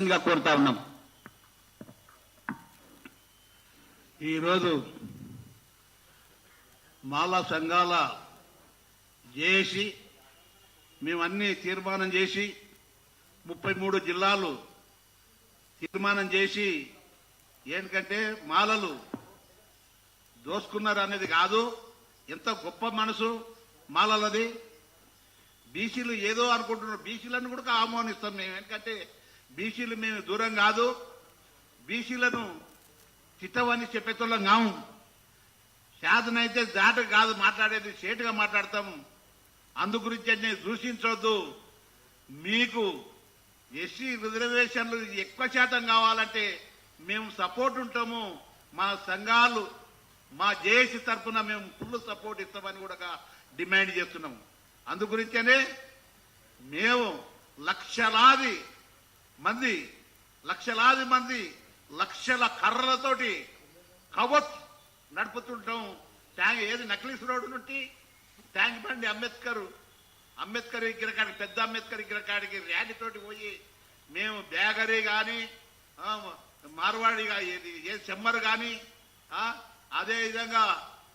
కోరుతా ఉన్నాం. ఈరోజు మాలా సంఘాల చేసి మేమన్నీ తీర్మానం చేసి ముప్పై మూడు జిల్లాలు తీర్మానం చేసి ఏంటంటే మాలలు దోసుకున్నారు అనేది కాదు ఎంత గొప్ప మనసు మాలలది. బీసీలు ఏదో అనుకుంటున్నారు బీసీలను కూడా ఆహ్వానిస్తాం మేము. ఎందుకంటే బీసీలు మేము దూరం కాదు. బీసీలను చిత్తవని చెప్పేతోళ్ళం కాము. శాతనైతే దాట కాదు మాట్లాడేది సేటుగా మాట్లాడతాము. అందు గురించి నేను దూషించవద్దు మీకు ఎస్సీ రిజర్వేషన్లు ఎక్కువ శాతం కావాలంటే మేము సపోర్ట్ ఉంటాము. మా సంఘాలు మా జేఏసీ తరఫున మేము ఫుల్ సపోర్ట్ ఇస్తామని కూడా డిమాండ్ చేస్తున్నాము. అందు గురించనే మేము లక్షలాది మంది లక్షలాది మంది లక్షల కర్రలతోటి కవచ్ నడుపుతుంటాం. ట్యాంక్ ఏది నక్లీస్ రోడ్డు నుండి? ట్యాంక్ బండి అంబేద్కర్. అంబేద్కర్ విగ్రహ కాడికి పెద్ద అంబేద్కర్ విగ్రహ కాడికి తోటి పోయి మేము బేగరీ కానీ మార్వాడి ఏది ఏ చెమ్మర్ కానీ అదేవిధంగా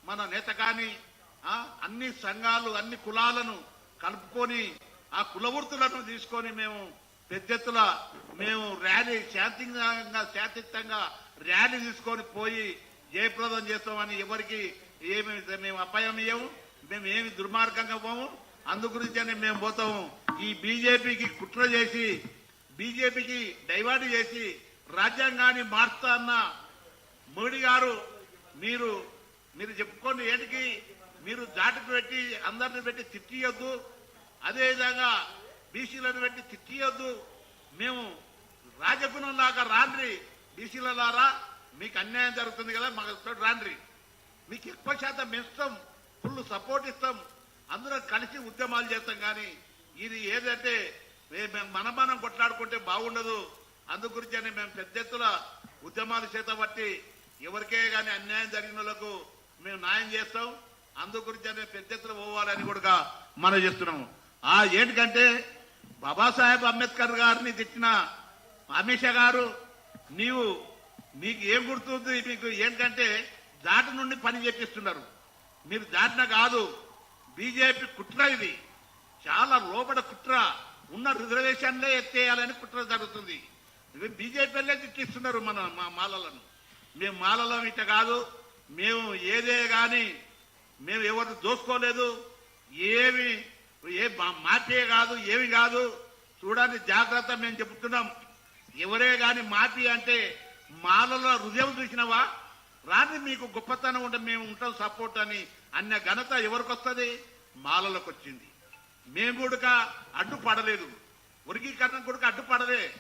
మన నేత కానీ అన్ని సంఘాలు అన్ని కులాలను కలుపుకొని ఆ కులవృత్తులను తీసుకొని మేము పెద్ద ఎత్తున మేము ర్యాలీ శాంతియుతంగా శాంతియుతంగా ర్యాలీ తీసుకొని పోయి జయప్రదం చేస్తామని ఎవరికి ఏమి మేము అపాయం ఇవ్వము మేము ఏమి దుర్మార్గంగా పోము. అందు గురించనే మేము పోతాము. ఈ బీజేపీకి కుట్ర చేసి బీజేపీకి డైవర్ట్ చేసి రాజ్యాంగాన్ని మార్చుతా అన్న మోడీ గారు మీరు మీరు చెప్పుకోండి ఏంటికి మీరు జాటుకు పెట్టి అందరిని పెట్టి తిట్టియొద్దు. అదేవిధంగా బీసీలను పెట్టి తిట్టియొద్దు మేము రాజగుణం లాగా రాండ్రి. బీసీలలారా మీకు అన్యాయం జరుగుతుంది కదా మాకు రాండ్రి. మీకు ఎక్కువ శాతం మేము ఇస్తాం ఫుల్ సపోర్ట్ ఇస్తాం. అందరం కలిసి ఉద్యమాలు చేస్తాం కానీ ఇది ఏదంటే మేము మన మనం కొట్లాడుకుంటే బాగుండదు. అందు గురించని మేము పెద్ద ఎత్తున ఉద్యమాలు చేతబట్టి ఎవరికే గాని అన్యాయం జరిగిన వాళ్ళకు మేము న్యాయం చేస్తాం. అందు గురించనే పెద్ద ఎత్తున పోవాలని కూడా మనం చేస్తున్నాము. ఆ ఏంటికంటే బాబాసాహెబ్ అంబేద్కర్ గారిని తిట్టిన అమిత్ గారు నీవు మీకు ఏం గుర్తుంది మీకు ఏంటంటే దాటి నుండి పని చేపిస్తున్నారు. మీరు దాటిన కాదు బీజేపీ కుట్ర ఇది. చాలా లోపల కుట్ర. ఉన్న రిజర్వేషన్లే ఎత్తేయాలని కుట్ర జరుగుతుంది. ఇవి బీజేపీలే తిట్టిస్తున్నారు మన మా మాలలను. మేము మాలలం ఇట కాదు మేము ఏదే కానీ మేము ఎవరు దోసుకోలేదు ఏమి ఏ మా- కాదు ఏమి కాదు. చూడండి జాగ్రత్త మేము చెబుతున్నాం ఎవరే గాని మాఫీ అంటే మాలలో హృదయం చూసినవా? రాని మీకు గొప్పతనం ఉంటే మేము ఉంటాం సపోర్ట్ అని అన్న ఘనత ఎవరికి వస్తుంది మాలలకు వచ్చింది మేము కూడా అడ్డుపడలేదు వర్గీకరణ కూడా అడ్డుపడలే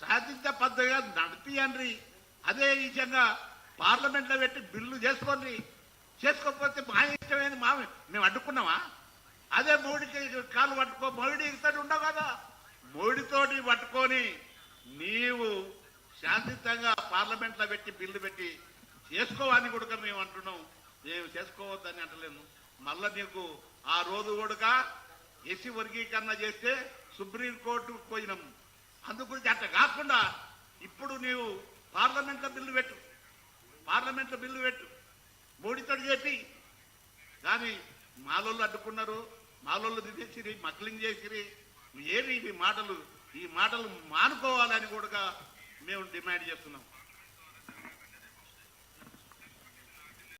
సాధించ పద్ధతిగా నడిపియండి. అదే విధంగా పార్లమెంట్లో పెట్టి బిల్లు చేసుకోండి. చేసుకోకపోతే మా ఇష్టమైన మా మేము అడ్డుకున్నామా? అదే మోడీకి కాలు పట్టుకో మోడీ ఇస్తాడు ఉండవు కదా. మోడీతోటి పట్టుకొని నీవు శాంతియుతంగా పార్లమెంట్లో పెట్టి బిల్లు పెట్టి చేసుకోవాలని కూడా మేము అంటున్నాం. మేము చేసుకోవద్దని అంటలేను మళ్ళా నీకు ఆ రోజు కూడా ఎస్సీ వర్గీకరణ చేస్తే సుప్రీంకోర్టు పోయినాం. అందు గురించి అట్లా కాకుండా ఇప్పుడు నీవు పార్లమెంట్లో బిల్లు పెట్టు. పార్లమెంట్లో బిల్లు పెట్టు. మోడీతో చెప్పి కానీ మాలోళ్ళు అడ్డుకున్నారు మాలోళ్ళు దిదేసిరి మక్లింగ్ చేసిరి. ఏమి ఇవి మాటలు? ఈ మాటలు మానుకోవాలని కూడా మేము డిమాండ్ చేస్తున్నాం.